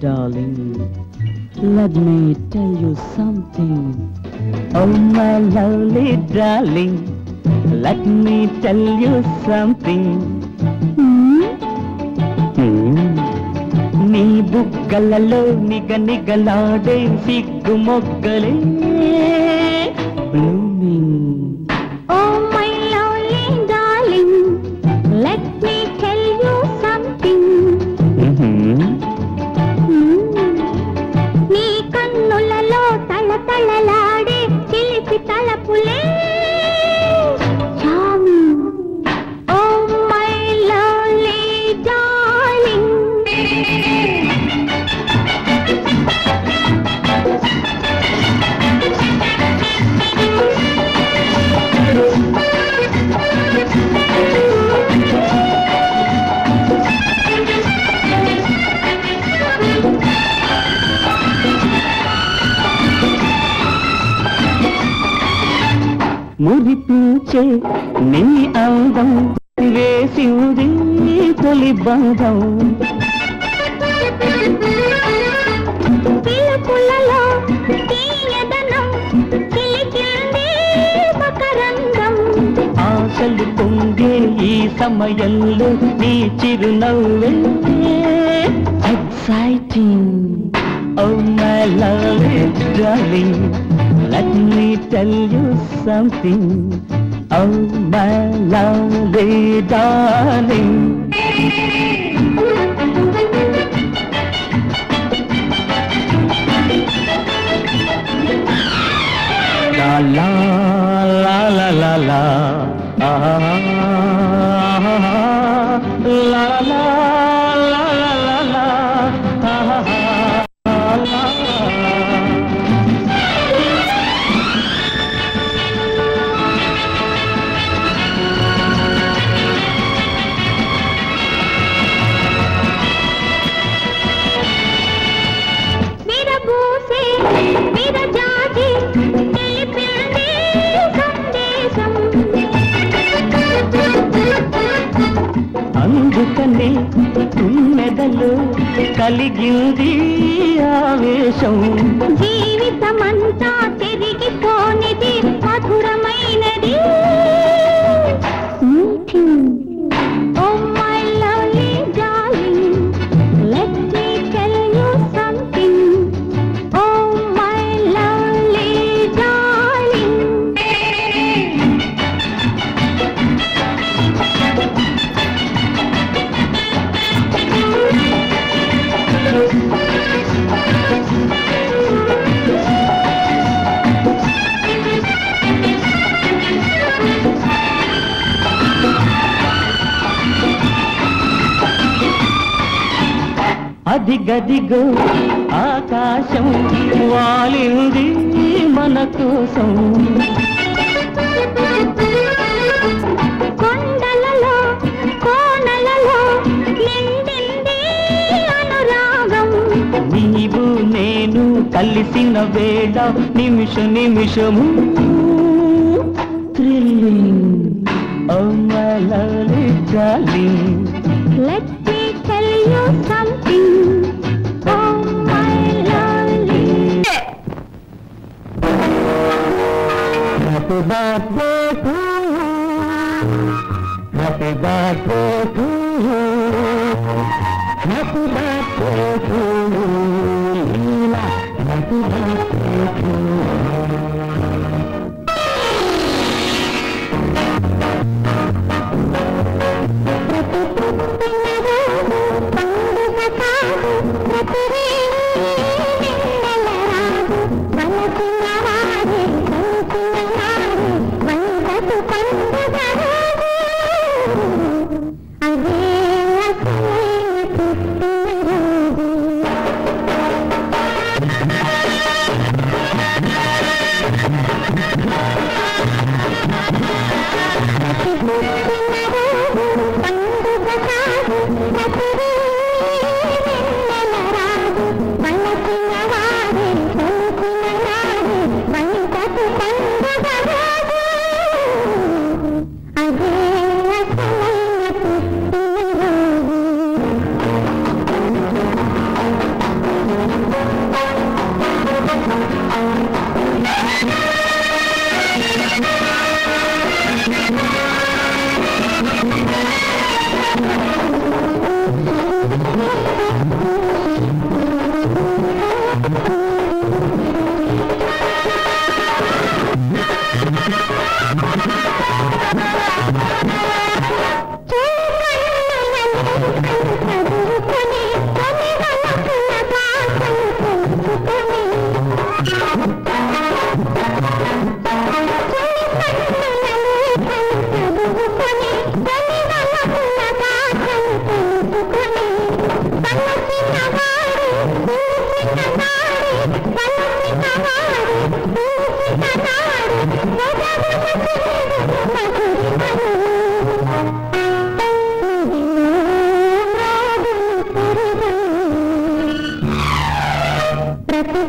darling. Let me tell you something. Oh, my lovely darling. Let me tell you something. Hmm. నీ బుగ్గలలో నిగ నిగలాడే సిగ్గు మొగ్గలే blooming నీ అందం వేసింది తొలి బంధం. ఆశలు పొంగే ఈ సమయంలో నీ చిరునవ్వే exciting. Oh my lovely darling let me tell you something Oh, my lovely darling. La la la la la la. Ah. కలిగింది ఆవేశం. జీవితమంతా అదిగదిగో ఆకాశం వాలింది మన కోసం కొండలలో కోనలలో నిండింది అనురాగం. నీవు నేను కలిసిన వేళ నిమిష నిమిషము థ్రిల్లింగ్ లవ్లీ డార్లింగ్ లెట్ हँसी बात बैठी हँसी बात बैठी हँसी बात बैठी लीला हँसी बात बैठी Oh, my God.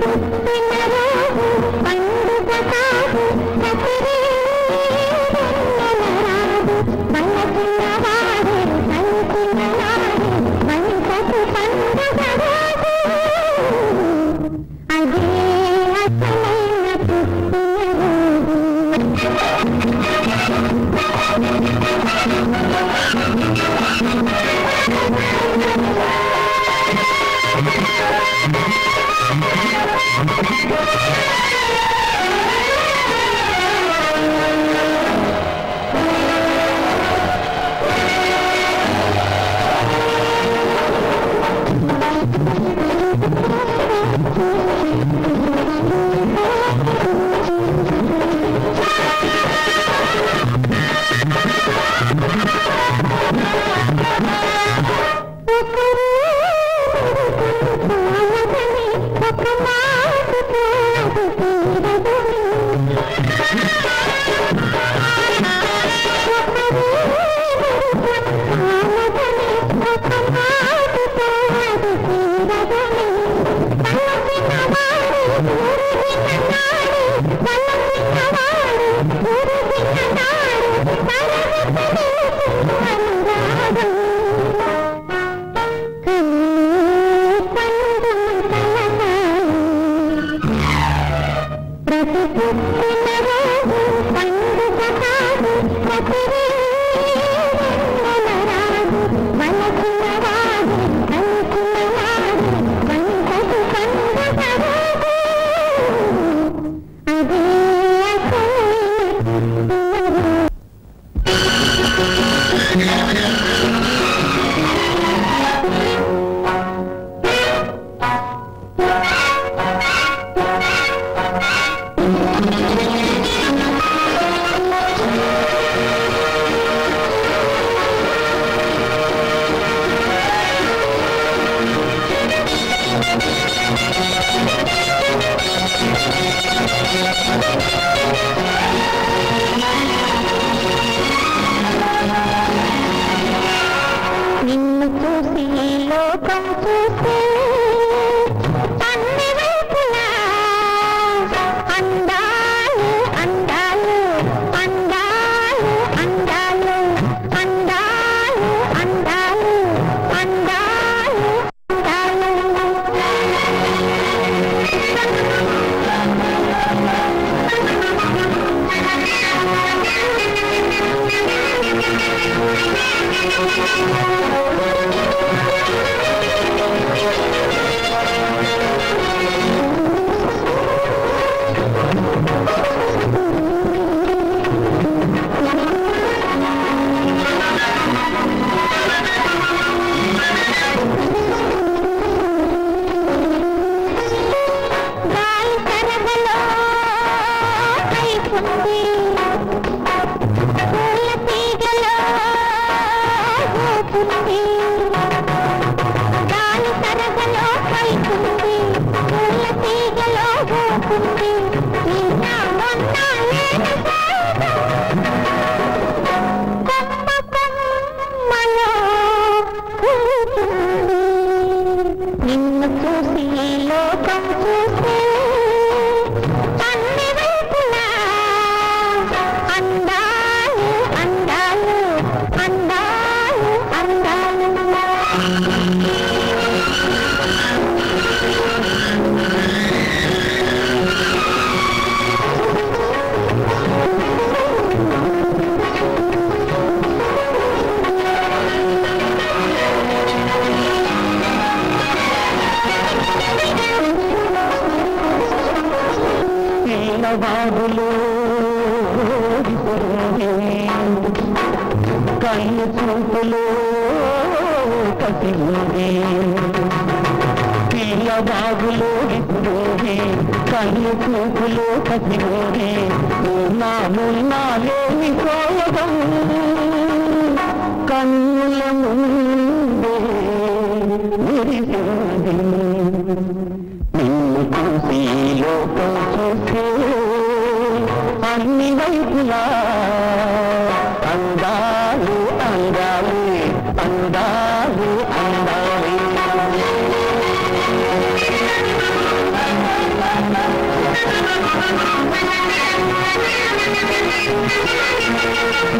Thank you. Thank you. కబులో కన్ను చూపులో కసిలోనే పిల్ల బాగులో ఇప్పుడే కన్ను చూపులో కసిలోనే నా మున్నాలేని కన్నుల ముందే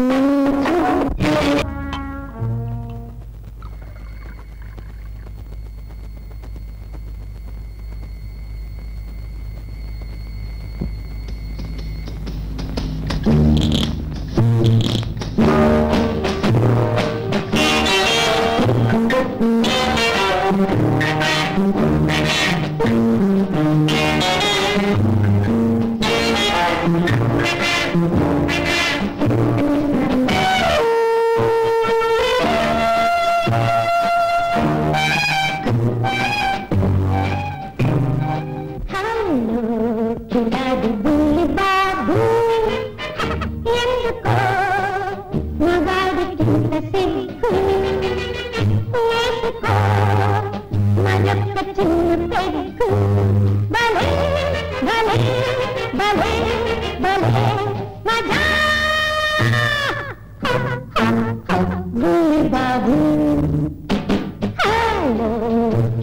Mm-hmm.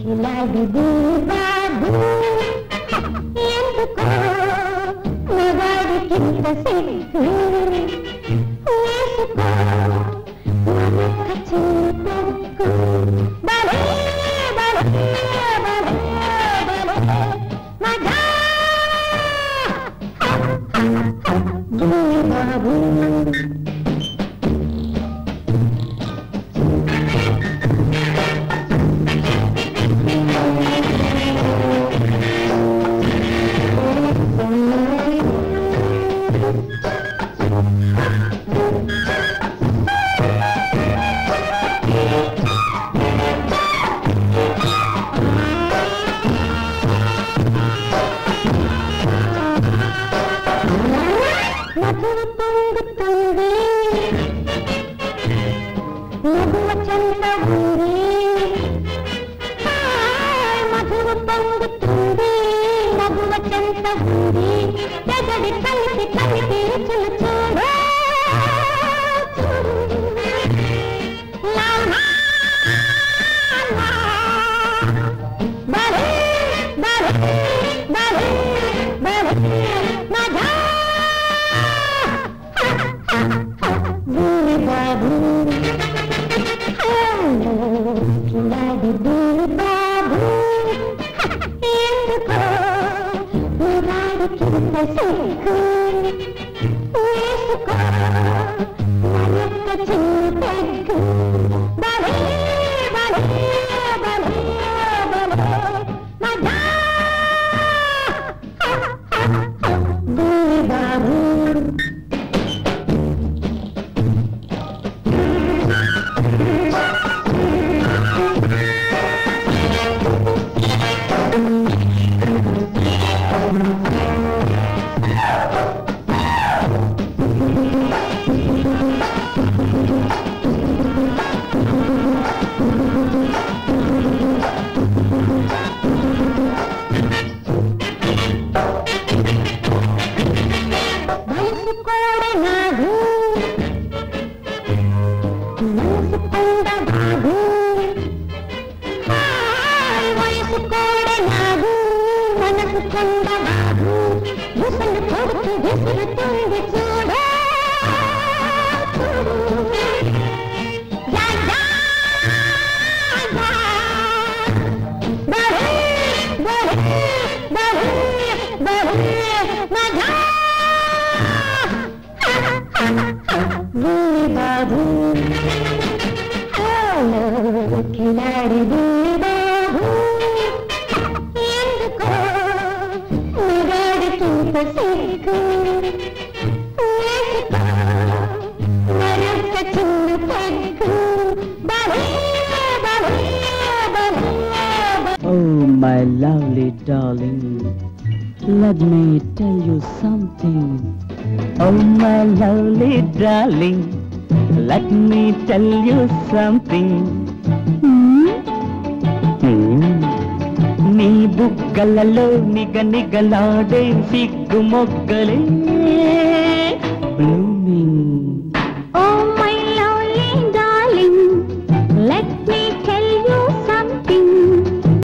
ఇలాంటి ఎందుకో మగాడికింత సిగ్గు వేసుకో చూపు नहूरे रगड़ छलक छलके my lovely darling, let me tell you something. Oh, my lovely darling, let me tell you something. నీ బుగ్గలలో నిగ నిగలాడే సిగ్గు మొగ్గలే